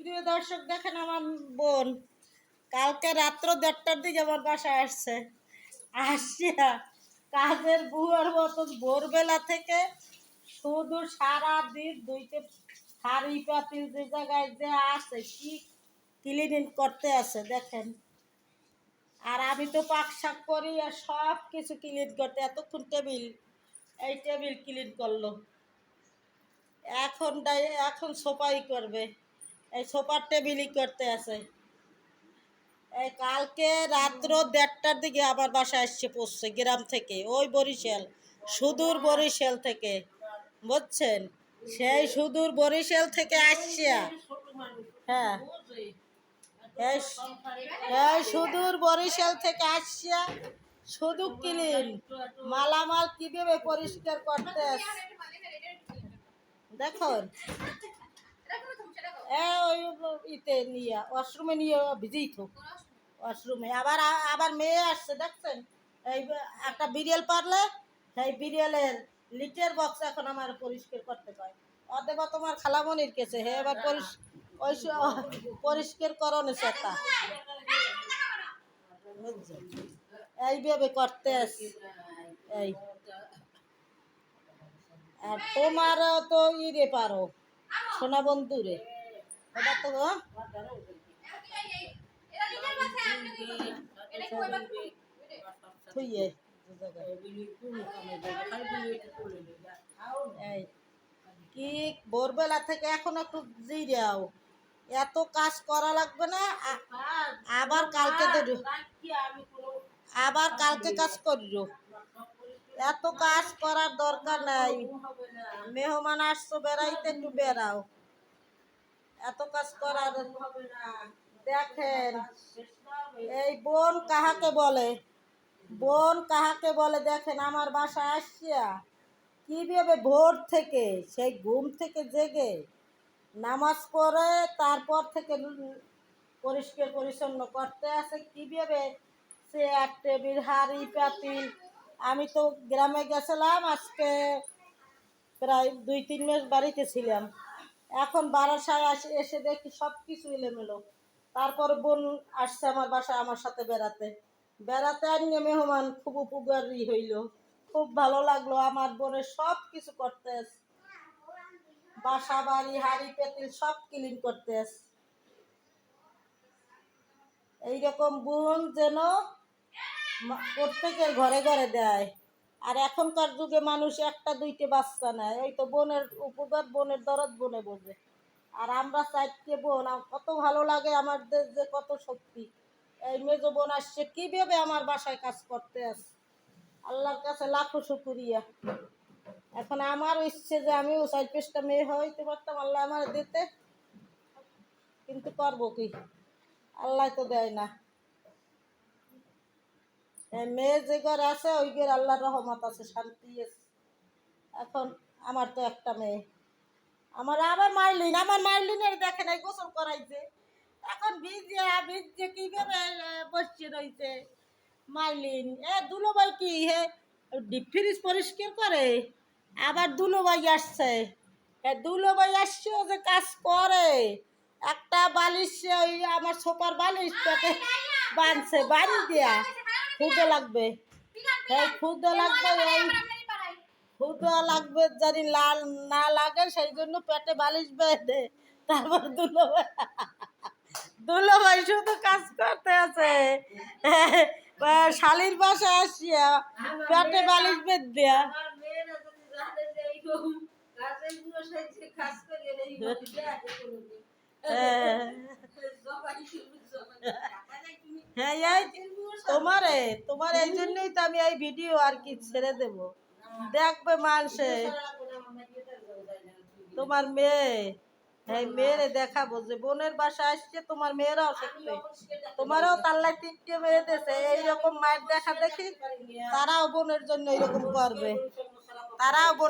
প্রিয় দর্শক, দেখেন আমার বোন কালকে রাত্র দেড়টার দিকে আমার বাসায় আসছে। আসিয়া কাজের বুয়ার মতন ভোরবেলা থেকে শুধু সারা দিন দুইটে হাড়ি পাতিল যে জায়গায় যে আছে, কি ক্লিনিং করতে আছে দেখেন। আর আমি তো পাক শাক করি আর সব কিছু ক্লিন করতে, এতক্ষণ টেবিল, এই টেবিল ক্লিন করল। এখন এখন সোফাই করবে। এই সোফার টেবিলই করতে আছে। এই কালকে রাত্র দেড়টার দিকে আবার বাসায় এসছে পড়ছে গ্রাম থেকে, ওই বরিশাল, সুদূর বরিশাল থেকে। বুঝছেন? সেই সুদূর বরিশাল থেকে আসছে। হ্যাঁ। এই সুদূর বরিশাল থেকে আসছে। শুধু ক্লিন। মালামাল কীভাবে পরিষ্কার করতে দেখুন। নিয়ে, ওয়াশরুমে নিয়ে ভিজেই তো ওয়াশরুমে। আবার আবার মেয়ে আসছে, দেখছেন? এই একটা পারলে, সেই লিটার বক্স এখন আমার পরিষ্কার করতে তোমার খালামনির কেছে, হে, এবার পরিষ্কার করো সেটা। এইভাবে করতে এই। আর তোমারও তো ইরে পারো। সোনা? থুইয়ে। এই, কি ভোরবেলা থেকে এখন একটু জিরাও এত কাজ করা লাগবে না আবার কালকে আবার কালকে কাজ করিও এত কাজ করার দরকার নাই। মেহমান আসছো, বেড়াইতে একটু বেড়াও। এত কাজ করার দেখেন, এই বোন কাহাকে বলে? বোন কাহাকে বলে? দেখেন, আমার বাসায় আসছিয়া কীভাবে ভোর থেকে, সেই ঘুম থেকে জেগে নামাজ পড়ে, তারপর থেকে পরিষ্কার পরিচ্ছন্ন করতে আসে কীভাবে চেয়ার টেবিল হাড়ি পাতিল আমি তো গ্রামে গেছিলাম, আজকে প্রায় দুই, তিন মাস বাড়িতে ছিলাম। এখন বারাসায় আসে, এসে দেখি সব কিছু এলোমেলো। তারপর বোন আসছে আমার বাসায় আমার সাথে বেড়াতে। বেড়াতে আনিয়ে মেহমান খুব উপকারী হইল। খুব ভালো লাগল আমার বোনের সব কিছু করতে বাসা বাড়ি, হাড়ি পেতিল সব ক্লিন করতে এইরকম বোন যেন প্রত্যেকের ঘরে ঘরে দেয়। আর এখনকার যুগে মানুষ একটা, দুইটে বাচ্চা নেয়। ওই তো বোনের উপকার, বোনের দরদ বনে বোঝে আর আমরা চারটে বোন কত ভালো লাগে আমাদের যে কত শক্তি। এই মেজ বোন আসছে, কীভাবে আমার বাসায় কাজ করতে আসে আল্লাহর কাছে লাখো শুকুরিয়া। এখন আমার ইচ্ছে যে আমিও চার পাঁচটা মেয়ে হইতে পারতাম, আল্লাহ আমার দিতে। কিন্তু করব কি? আল্লাহ তো দেয় না। এই মেয়ে যে ঘর আছে, ওই ঘর আল্লাহর রহমত আছে, শান্তি আছে। এখন আমার তো একটা মেয়ে। আমার আবার মারলিন আমার মারলিনের দেখেন এই গোসল করাইছে। এখন ভিজে ভিজে কীভাবে বসছে রইছে? মাইলিন, এ দুলো দুলোবাই কি হে? ডিপ ফ্রিজ পরিষ্কার করে? আবার দুলো দুলোবাই আসছে। এ, দুলোবাই আসছে যে কাজ করে। একটা বালিশ, ওই আমার সোপার বালিশ পেটে বাঁধছে বাড়ি দিয়া। খুদে লাগবে। এই খুদে লাগবে এই খুদে লাগবে জানি লাল না লাগে সেই জন্য পেটে বালিশ বেঁধে। তারপর দুলোবাই দুলোবাই শুধু কাজ করতে আছে। শালির বাসায় আসিয়া পেটে বালিশ বেঁধ। দেয়া হ্যাঁ। হ্যাঁ তোমারে, তোমার এই জন্যই তো আমি এই ভিডিও আর কি ছেড়ে দেব। দেখবে মানুষে তোমার মেয়ে, এই মেয়েরে দেখাবো যে বোনের বাসা আসছে, তোমার মেয়েরাও শিখবে তোমারও তাল্লায় তিনটে মেয়ে দেশে এইরকম মায়ের দেখা দেখি, তারাও বোনের জন্য এরকম করবে। তারাও